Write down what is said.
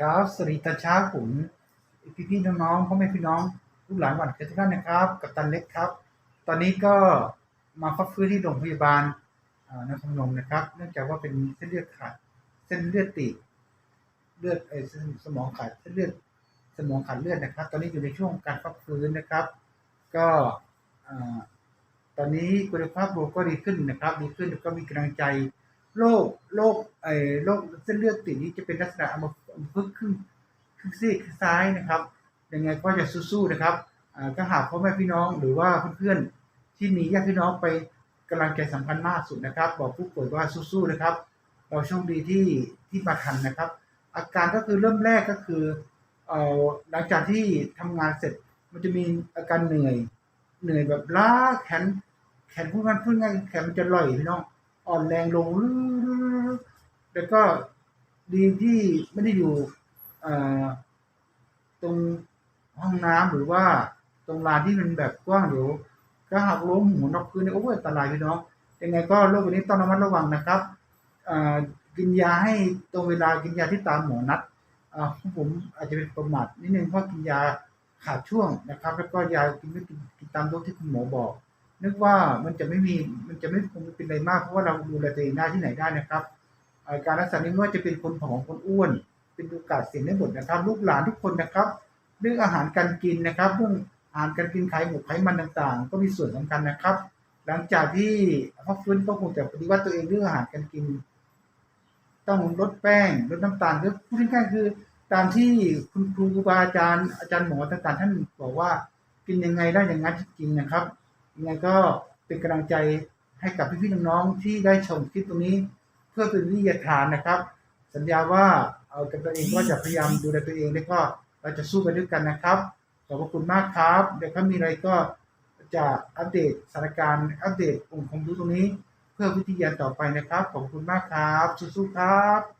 ครับสวัสดีตอนเช้าผมพี่พี่น้องๆพ่อแม่พี่น้องลูกหลานหวานเกิดทุกท่านนะครับ กับตันเล็กครับ ตอนนี้ก็มาพักฟื้นที่โรงพยาบาลนครพนมนะครับ เนื่องจากว่าเป็นเส้นเลือดขาด เส้นเลือดตีบเลือดเออเส้นสมองขาดเส้นเลือดสมองขาดเลือดนะครับ ตอนนี้อยู่ในช่วงการพักฟื้นนะครับ ก็ตอนนี้คุณภาพรวมก็ดีขึ้นนะครับ ดีขึ้นแล้วก็มีกำลังใจ โรคโรคไอ้โรคเส้นเลือดตีบนี้จะเป็นลักษณะอัมพฤกษ์ครึ่งครึ่งซีกซ้ายนะครับยังไงก็จะสู้ๆนะครับอ่าก็หากพ่อแม่พี่น้องหรือว่าเพื่อนๆที่มีญาติพี่น้องไปกำลังใจสำคัญมากสุดนะครับ บอกผู้ป่วยว่าสู้ๆนะครับ เราโชคดีที่ที่มาทันนะครับ อาการก็คือเริ่มแรกก็คือเอ่อหลังจากที่ทำงานเสร็จมันจะมีอาการเหนื่อย เหนื่อยแบบล้าแขนแขนพูดง่ายพูดง่ายแขนมันจะลอยพี่น้อง อ่อนแรงลงแล้วก็ดีที่ไม่ได้อยู่ตรงห้องน้ำหรือว่าตรงลานที่มันแบบกว้างเดี๋ยวก็หักล้มหัวนอกพื้นนี่โอ้ยอันตรายพี่น้องยังไงก็โรคนี้ต้องระมัดระวังนะครับกินยาให้ตรงเวลากินยาที่ตามหมอนัดของผมอาจจะเป็นประมาทนิดนึงเพราะกินยาขาดช่วงนะครับ แล้วก็ยากินไม่กินกินตามโดสที่คุณหมอบอก นึกว่ามันจะไม่มีมันจะไม่คงเป็นอะไรมากเพราะว่าเราดูแลตัวเองได้ที่ไหนได้นะครับการรักษานี้ไม่ว่าจะเป็นคนผอมคนอ้วน เป็นโอกาสเสี่ยงได้หมดนะครับ ลูกหลานทุกคนนะครับ เรื่องอาหารการกินนะครับเรื่องอาหารการกินไขหมกไขมันต่างๆ ก็มีส่วนสำคัญนะครับ หลังจากที่พักฟื้นก็คงจะปฏิวัติตัวเองเรื่องอาหารการกิน ต้องลดแป้งลดน้ำตาลคือพูดง่ายๆคือ ตามที่คุณครูครูบาอาจารย์อาจารย์หมอต่างๆท่านบอกว่ากินยังไงได้อย่างนั้นจริงนะครับ ยังไงก็เป็นกำลังใจให้กับพี่ๆน้องๆที่ได้ชมคลิปตรงนี้ เพื่อเป็นวิทยาทานนะครับ สัญญาว่าเอากับตัวเองก็จะพยายามดูแลตัวเองแล้วก็เราจะสู้ไปด้วยกันนะครับขอบพระคุณมากครับ เดี๋ยวถ้ามีอะไรก็จะอัปเดตสถานการณ์อัปเดตองค์ความรู้ตรงนี้ เพื่อวิทยาต่อไปนะครับขอบคุณมากครับสู้ๆครับ